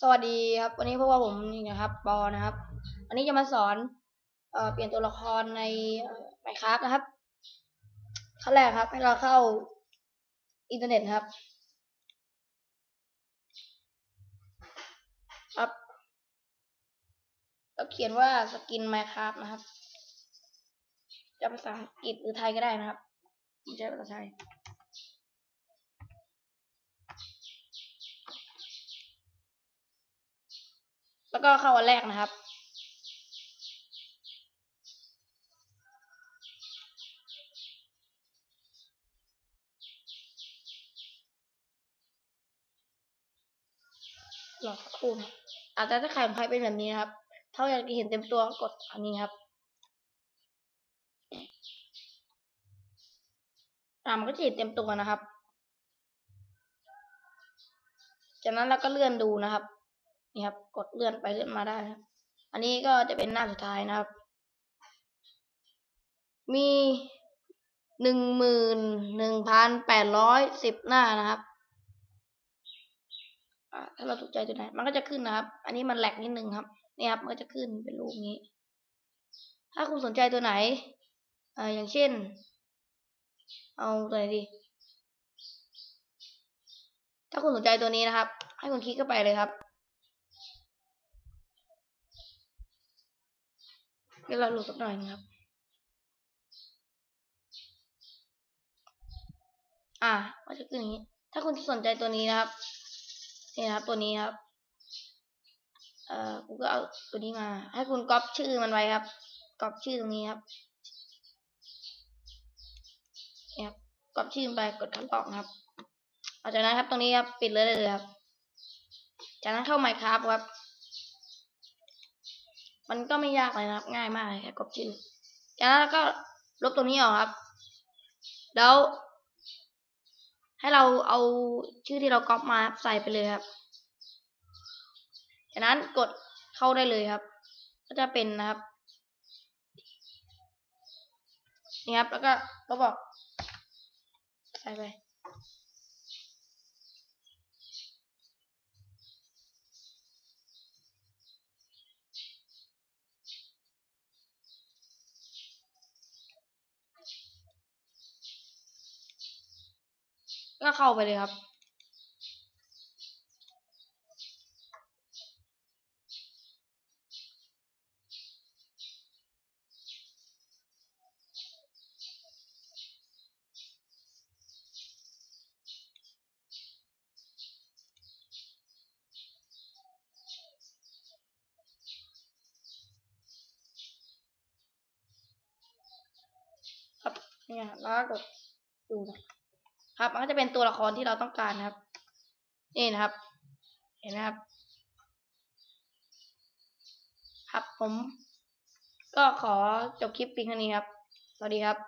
สวัสดีครับ วันนี้พวกว่าผมนี่นะครับปอนะครับ วันนี้จะมาสอนเอเปลี่ยนตัวละครในไมครับนะครับขั้นแรกครับ ให้เราเข้าอินเทอร์เน็ตครับ ครับแล้วเขียนว่าสกินไมครับนะครับ จะภาษาอังกฤษหรือไทยก็ได้นะครับผมใช้ภาษาไทย แล้วก็เข้าวันแรกนะครับ รอสักครู่นะอาจจะถ้าใครของใครเป็นแบบนี้นะครับ ถ้าอยากจะเห็นเต็มตัวก็กดอันนี้ครับอ่ามันก็จะเห็นเต็มตัวนะครับ จากนั้นเราก็เลื่อนดูนะครับ นี่ครับ กดเลื่อนไปเลื่อนมาได้ครับ อันนี้ก็จะเป็นหน้าสุดท้ายนะครับ มีหนึ่งหมื่นหนึ่งพันแปดร้อยสิบหน้านะครับถ้าเราถูกใจตัวไหนมันก็จะขึ้นนะครับ อันนี้มันแหลกนิดนึงครับนี่ครับมันก็จะขึ้นเป็นรูปนี้ ถ้าคุณสนใจตัวไหนอ่าอย่างเช่น เอาตัวไหนดี ถ้าคุณสนใจตัวนี้นะครับ ให้คุณคลิกเข้าไปเลยครับ เดี๋ยวเราหลุดสักหน่อยนะครับ อ่ามันจะขึ้นอย่างนี้ ถ้าคุณสนใจตัวนี้นะครับ นี่นะครับ ตัวนี้ครับ เอ่อกูก็เอาตัวนี้มา ให้คุณก๊อปชื่อมันไว้ครับก๊อปชื่อตรงนี้ครับเนี่ยครับก๊อปชื่อไปกดคัดลอกนะครับเอาจากนั้นครับตรงนี้ครับปิดเลยเลยครับ จากนั้นเข้า Minecraft ครับ มันก็ไม่ยากเลยนะครับ ง่ายมากเลยแค่กดชื่อจากนั้นก็ลบตรงนี้ออกครับ แล้ว ให้เราเอาชื่อที่เราก๊อปมาใส่ไปเลยครับ จากนั้นกดเข้าได้เลยครับ ก็จะเป็นนะครับนี่ครับ แล้วก็ลบออกใส่ไป ก็เข้าไปเลยครับ ครับเนี่ยแล้วก็กดดูนะ ครับ มันก็จะเป็นตัวละครที่เราต้องการนะครับ นี่นะครับ เห็นไหมครับ ครับผม ก็ขอจบคลิปเพียงเท่านี้ครับ สวัสดีครับ